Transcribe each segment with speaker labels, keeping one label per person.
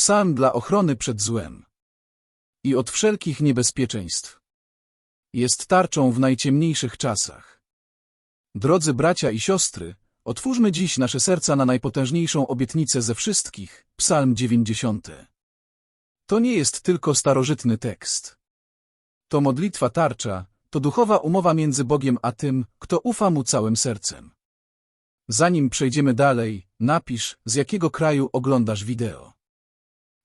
Speaker 1: Psalm dla ochrony przed złem i od wszelkich niebezpieczeństw. Jest tarczą w najciemniejszych czasach. Drodzy bracia i siostry, otwórzmy dziś nasze serca na najpotężniejszą obietnicę ze wszystkich, Psalm 90. To nie jest tylko starożytny tekst. To modlitwa tarcza, to duchowa umowa między Bogiem a tym, kto ufa Mu całym sercem. Zanim przejdziemy dalej, napisz, z jakiego kraju oglądasz wideo.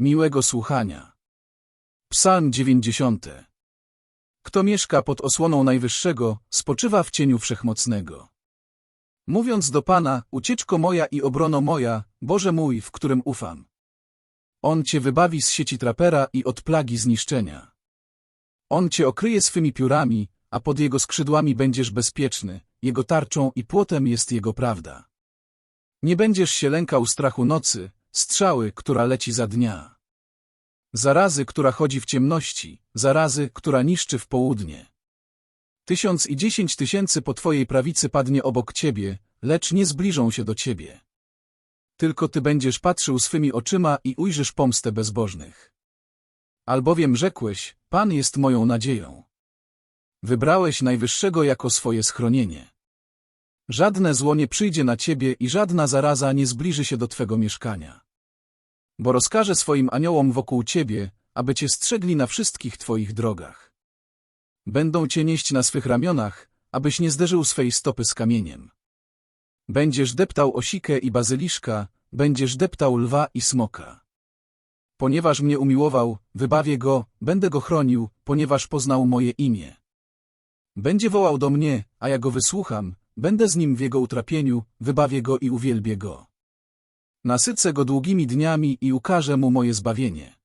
Speaker 1: Miłego słuchania. Psalm 90. Kto mieszka pod osłoną Najwyższego, spoczywa w cieniu Wszechmocnego. Mówiąc do Pana, ucieczko moja i obrono moja, Boże mój, w którym ufam. On cię wybawi z sieci trapera i od plagi zniszczenia. On cię okryje swymi piórami, a pod jego skrzydłami będziesz bezpieczny, jego tarczą i płotem jest jego prawda. Nie będziesz się lękał strachu nocy, strzały, która leci za dnia. Zarazy, która chodzi w ciemności, zarazy, która niszczy w południe. Tysiąc i dziesięć tysięcy po twojej prawicy padnie obok ciebie, lecz nie zbliżą się do ciebie. Tylko ty będziesz patrzył swymi oczyma i ujrzysz pomstę bezbożnych. Albowiem rzekłeś, Pan jest moją nadzieją. Wybrałeś Najwyższego jako swoje schronienie. Żadne zło nie przyjdzie na ciebie i żadna zaraza nie zbliży się do twego mieszkania. Bo rozkaże swoim aniołom wokół ciebie, aby cię strzegli na wszystkich twoich drogach. Będą cię nieść na swych ramionach, abyś nie zderzył swej stopy z kamieniem. Będziesz deptał osikę i bazyliszka, będziesz deptał lwa i smoka. Ponieważ mnie umiłował, wybawię go, będę go chronił, ponieważ poznał moje imię. Będzie wołał do mnie, a ja go wysłucham, będę z nim w jego utrapieniu, wybawię go i uwielbię go. Nasycę go długimi dniami i ukażę mu moje zbawienie.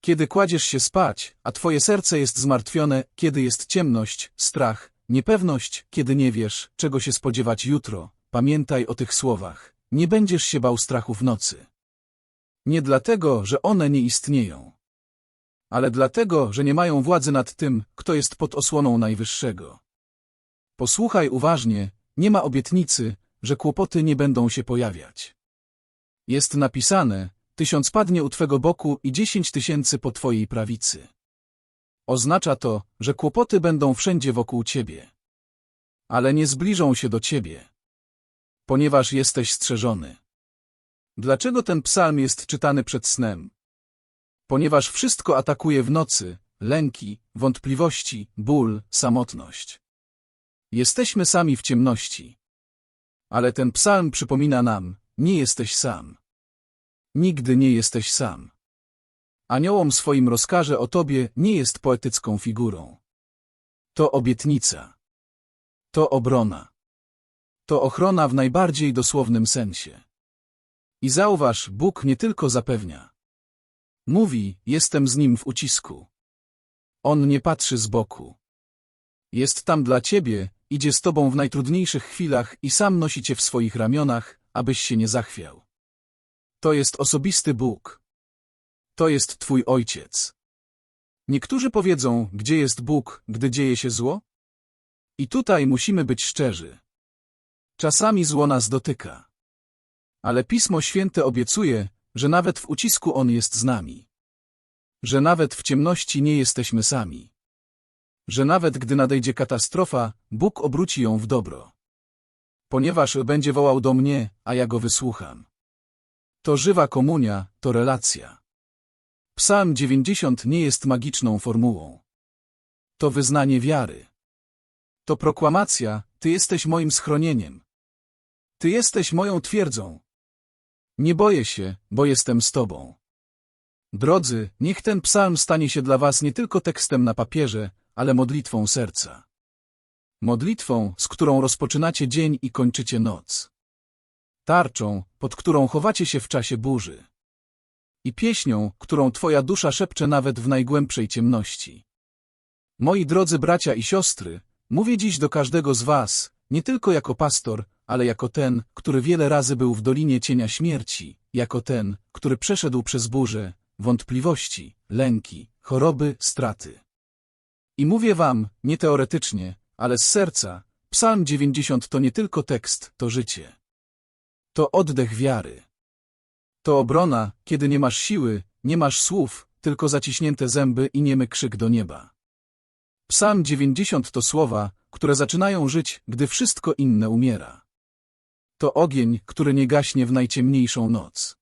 Speaker 1: Kiedy kładziesz się spać, a twoje serce jest zmartwione, kiedy jest ciemność, strach, niepewność, kiedy nie wiesz, czego się spodziewać jutro, pamiętaj o tych słowach. Nie będziesz się bał strachu w nocy. Nie dlatego, że one nie istnieją, ale dlatego, że nie mają władzy nad tym, kto jest pod osłoną Najwyższego. Posłuchaj uważnie, nie ma obietnicy, że kłopoty nie będą się pojawiać. Jest napisane, tysiąc padnie u Twego boku i dziesięć tysięcy po Twojej prawicy. Oznacza to, że kłopoty będą wszędzie wokół Ciebie. Ale nie zbliżą się do Ciebie. Ponieważ jesteś strzeżony. Dlaczego ten psalm jest czytany przed snem? Ponieważ wszystko atakuje w nocy, lęki, wątpliwości, ból, samotność. Jesteśmy sami w ciemności. Ale ten psalm przypomina nam, nie jesteś sam. Nigdy nie jesteś sam. Aniołom swoim rozkaże o tobie nie jest poetycką figurą. To obietnica. To obrona. To ochrona w najbardziej dosłownym sensie. I zauważ, Bóg nie tylko zapewnia. Mówi, jestem z Nim w ucisku. On nie patrzy z boku. Jest tam dla ciebie, idzie z tobą w najtrudniejszych chwilach i sam nosi cię w swoich ramionach, abyś się nie zachwiał. To jest osobisty Bóg. To jest twój Ojciec. Niektórzy powiedzą, gdzie jest Bóg, gdy dzieje się zło? I tutaj musimy być szczerzy. Czasami zło nas dotyka. Ale Pismo Święte obiecuje, że nawet w ucisku On jest z nami. Że nawet w ciemności nie jesteśmy sami. Że nawet gdy nadejdzie katastrofa, Bóg obróci ją w dobro. Ponieważ będzie wołał do mnie, a ja go wysłucham. To żywa komunia, to relacja. Psalm 90 nie jest magiczną formułą. To wyznanie wiary. To proklamacja, Ty jesteś moim schronieniem. Ty jesteś moją twierdzą. Nie boję się, bo jestem z Tobą. Drodzy, niech ten psalm stanie się dla Was nie tylko tekstem na papierze, ale modlitwą serca. Modlitwą, z którą rozpoczynacie dzień i kończycie noc. Tarczą, pod którą chowacie się w czasie burzy. I pieśnią, którą Twoja dusza szepcze nawet w najgłębszej ciemności. Moi drodzy bracia i siostry, mówię dziś do każdego z Was, nie tylko jako pastor, ale jako ten, który wiele razy był w dolinie cienia śmierci, jako ten, który przeszedł przez burze, wątpliwości, lęki, choroby, straty. I mówię wam, nie teoretycznie, ale z serca, Psalm 90 to nie tylko tekst, to życie. To oddech wiary. To obrona, kiedy nie masz siły, nie masz słów, tylko zaciśnięte zęby i niemy krzyk do nieba. Psalm 90 to słowa, które zaczynają żyć, gdy wszystko inne umiera. To ogień, który nie gaśnie w najciemniejszą noc.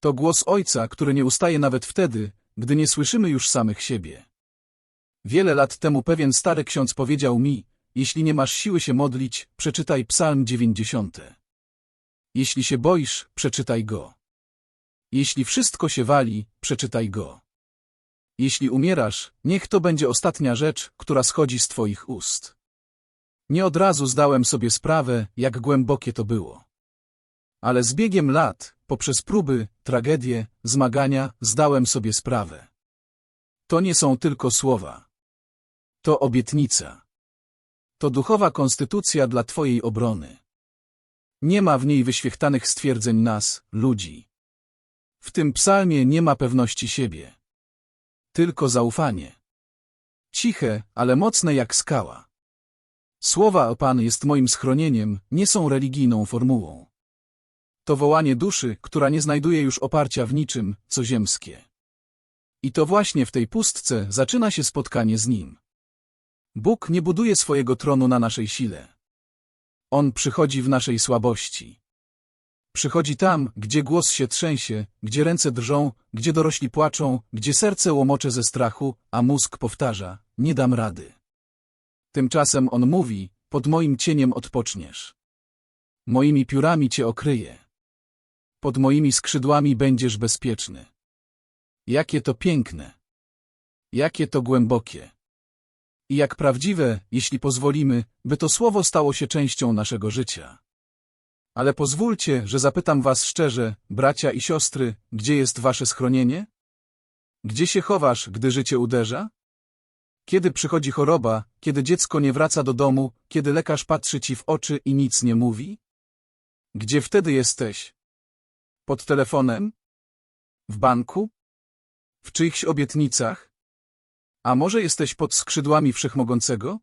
Speaker 1: To głos Ojca, który nie ustaje nawet wtedy, gdy nie słyszymy już samych siebie. Wiele lat temu pewien stary ksiądz powiedział mi, jeśli nie masz siły się modlić, przeczytaj Psalm 90. Jeśli się boisz, przeczytaj go. Jeśli wszystko się wali, przeczytaj go. Jeśli umierasz, niech to będzie ostatnia rzecz, która schodzi z twoich ust. Nie od razu zdałem sobie sprawę, jak głębokie to było. Ale z biegiem lat, poprzez próby, tragedie, zmagania, zdałem sobie sprawę. To nie są tylko słowa. To obietnica. To duchowa konstytucja dla Twojej obrony. Nie ma w niej wyświechtanych stwierdzeń nas, ludzi. W tym psalmie nie ma pewności siebie. Tylko zaufanie. Ciche, ale mocne jak skała. Słowa o Pan jest moim schronieniem, nie są religijną formułą. To wołanie duszy, która nie znajduje już oparcia w niczym, co ziemskie. I to właśnie w tej pustce zaczyna się spotkanie z Nim. Bóg nie buduje swojego tronu na naszej sile. On przychodzi w naszej słabości. Przychodzi tam, gdzie głos się trzęsie, gdzie ręce drżą, gdzie dorośli płaczą, gdzie serce łomocze ze strachu, a mózg powtarza, nie dam rady. Tymczasem on mówi, pod moim cieniem odpoczniesz. Moimi piórami cię okryję. Pod moimi skrzydłami będziesz bezpieczny. Jakie to piękne. Jakie to głębokie. I jak prawdziwe, jeśli pozwolimy, by to słowo stało się częścią naszego życia. Ale pozwólcie, że zapytam was szczerze, bracia i siostry, gdzie jest wasze schronienie? Gdzie się chowasz, gdy życie uderza? Kiedy przychodzi choroba, kiedy dziecko nie wraca do domu, kiedy lekarz patrzy ci w oczy i nic nie mówi? Gdzie wtedy jesteś? Pod telefonem? W banku? W czyichś obietnicach? A może jesteś pod skrzydłami Wszechmogącego?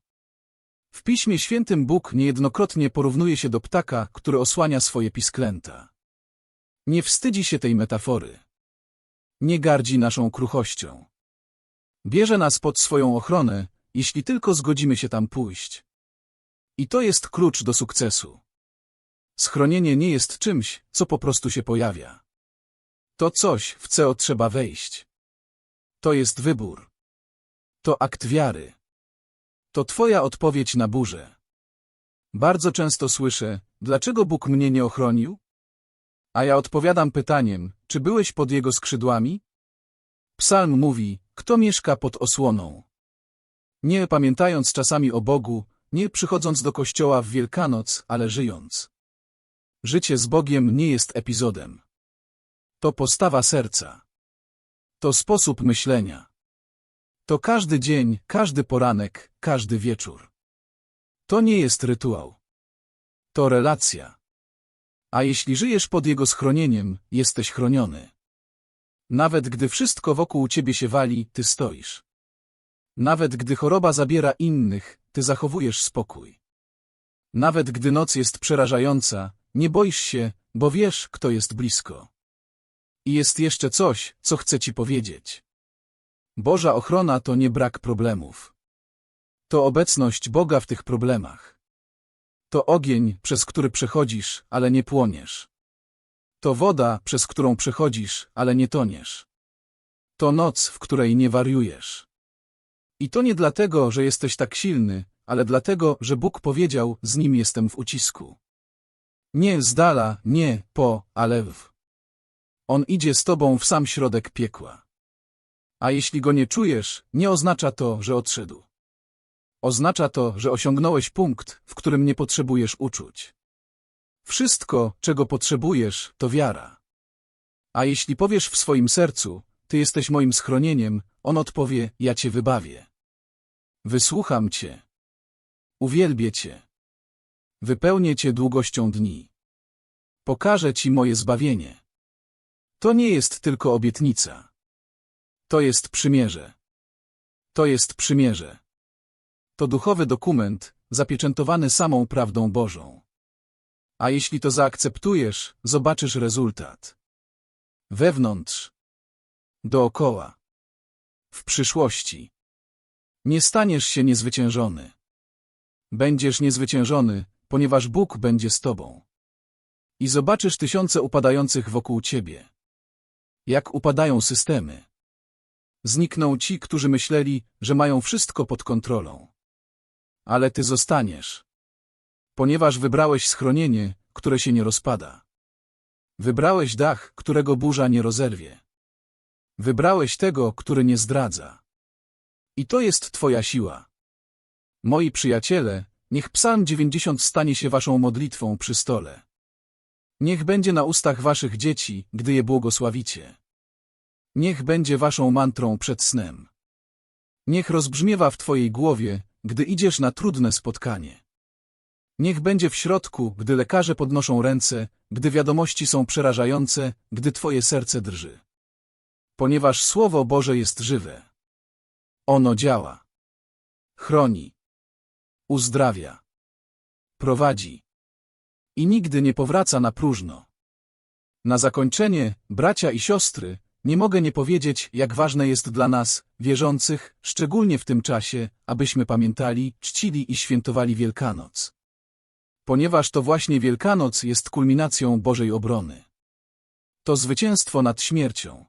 Speaker 1: W Piśmie Świętym Bóg niejednokrotnie porównuje się do ptaka, który osłania swoje pisklęta. Nie wstydzi się tej metafory. Nie gardzi naszą kruchością. Bierze nas pod swoją ochronę, jeśli tylko zgodzimy się tam pójść. I to jest klucz do sukcesu. Schronienie nie jest czymś, co po prostu się pojawia. To coś, w co trzeba wejść. To jest wybór. To akt wiary. To Twoja odpowiedź na burzę. Bardzo często słyszę, dlaczego Bóg mnie nie ochronił? A ja odpowiadam pytaniem, czy byłeś pod Jego skrzydłami? Psalm mówi, kto mieszka pod osłoną? Nie pamiętając czasami o Bogu, nie przychodząc do kościoła w Wielkanoc, ale żyjąc. Życie z Bogiem nie jest epizodem. To postawa serca. To sposób myślenia. To każdy dzień, każdy poranek, każdy wieczór. To nie jest rytuał. To relacja. A jeśli żyjesz pod jego schronieniem, jesteś chroniony. Nawet gdy wszystko wokół ciebie się wali, ty stoisz. Nawet gdy choroba zabiera innych, ty zachowujesz spokój. Nawet gdy noc jest przerażająca, nie boisz się, bo wiesz, kto jest blisko. I jest jeszcze coś, co chcę ci powiedzieć. Boża ochrona to nie brak problemów. To obecność Boga w tych problemach. To ogień, przez który przechodzisz, ale nie płoniesz. To woda, przez którą przechodzisz, ale nie toniesz. To noc, w której nie wariujesz. I to nie dlatego, że jesteś tak silny, ale dlatego, że Bóg powiedział, z nim jestem w ucisku. Nie z dala, nie po, ale w. On idzie z tobą w sam środek piekła. A jeśli go nie czujesz, nie oznacza to, że odszedł. Oznacza to, że osiągnąłeś punkt, w którym nie potrzebujesz uczuć. Wszystko, czego potrzebujesz, to wiara. A jeśli powiesz w swoim sercu, ty jesteś moim schronieniem, on odpowie, ja cię wybawię. Wysłucham cię. Uwielbię cię. Wypełnię cię długością dni. Pokażę ci moje zbawienie. To nie jest tylko obietnica. To jest przymierze. To jest przymierze. To duchowy dokument, zapieczętowany samą prawdą Bożą. A jeśli to zaakceptujesz, zobaczysz rezultat. wewnątrz, dookoła, w przyszłości. Nie staniesz się niezwyciężony. Będziesz niezwyciężony, ponieważ Bóg będzie z tobą. I zobaczysz tysiące upadających wokół ciebie. Jak upadają systemy. Znikną ci, którzy myśleli, że mają wszystko pod kontrolą. Ale ty zostaniesz. Ponieważ wybrałeś schronienie, które się nie rozpada. Wybrałeś dach, którego burza nie rozerwie. Wybrałeś tego, który nie zdradza. I to jest twoja siła. Moi przyjaciele, niech psalm 90 stanie się waszą modlitwą przy stole. Niech będzie na ustach waszych dzieci, gdy je błogosławicie. Niech będzie waszą mantrą przed snem. Niech rozbrzmiewa w twojej głowie, gdy idziesz na trudne spotkanie. Niech będzie w środku, gdy lekarze podnoszą ręce, gdy wiadomości są przerażające, gdy twoje serce drży. Ponieważ Słowo Boże jest żywe. Ono działa. Chroni. Uzdrawia. Prowadzi. I nigdy nie powraca na próżno. Na zakończenie, bracia i siostry, nie mogę nie powiedzieć, jak ważne jest dla nas, wierzących, szczególnie w tym czasie, abyśmy pamiętali, czcili i świętowali Wielkanoc. Ponieważ to właśnie Wielkanoc jest kulminacją Bożej obrony. To zwycięstwo nad śmiercią.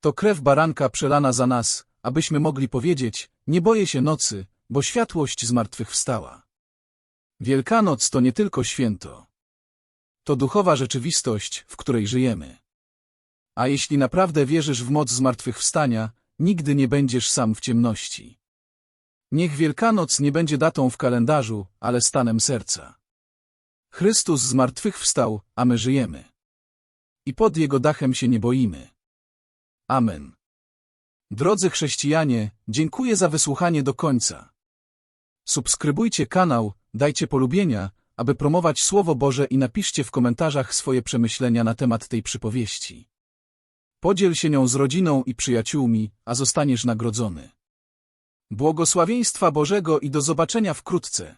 Speaker 1: To krew baranka przelana za nas, abyśmy mogli powiedzieć, nie boję się nocy, bo światłość zmartwychwstała. Wielkanoc to nie tylko święto. To duchowa rzeczywistość, w której żyjemy. A jeśli naprawdę wierzysz w moc zmartwychwstania, nigdy nie będziesz sam w ciemności. Niech Wielkanoc nie będzie datą w kalendarzu, ale stanem serca. Chrystus zmartwychwstał, a my żyjemy. I pod Jego dachem się nie boimy. Amen. Drodzy chrześcijanie, dziękuję za wysłuchanie do końca. Subskrybujcie kanał, dajcie polubienia, aby promować Słowo Boże i napiszcie w komentarzach swoje przemyślenia na temat tej przypowieści. Podziel się nią z rodziną i przyjaciółmi, a zostaniesz nagrodzony. Błogosławieństwa Bożego i do zobaczenia wkrótce.